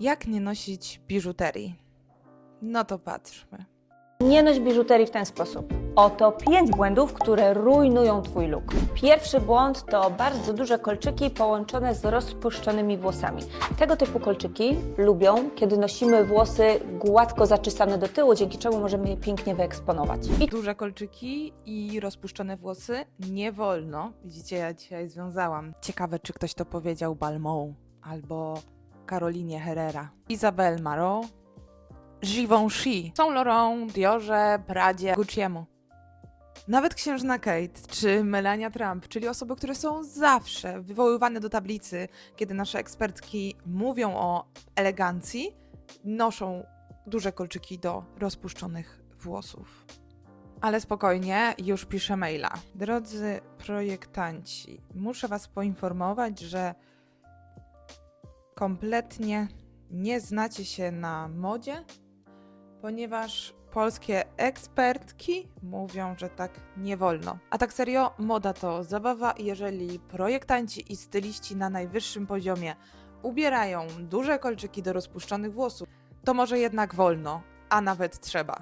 Jak nie nosić biżuterii? No to patrzmy. Nie noś biżuterii w ten sposób. Oto pięć błędów, które rujnują Twój look. Pierwszy błąd to bardzo duże kolczyki połączone z rozpuszczonymi włosami. Tego typu kolczyki lubią, kiedy nosimy włosy gładko zaczesane do tyłu, dzięki czemu możemy je pięknie wyeksponować. I Duże kolczyki i rozpuszczone włosy nie wolno. Widzicie, ja dzisiaj związałam. Ciekawe, czy ktoś to powiedział Balmont albo Karolinie Herrera. Isabelle Marot, Givenchy, Saint Laurent, Diorze, Pradzie, Gucci'emu. Nawet księżna Kate czy Melania Trump, czyli osoby, które są zawsze wywoływane do tablicy, kiedy nasze ekspertki mówią o elegancji, noszą duże kolczyki do rozpuszczonych włosów. Ale spokojnie, już piszę maila. Drodzy projektanci, muszę Was poinformować, że kompletnie nie znacie się na modzie, ponieważ polskie ekspertki mówią, że tak nie wolno. A tak serio, moda to zabawa jeżeli projektanci i styliści na najwyższym poziomie ubierają duże kolczyki do rozpuszczonych włosów, to może jednak wolno, a nawet trzeba.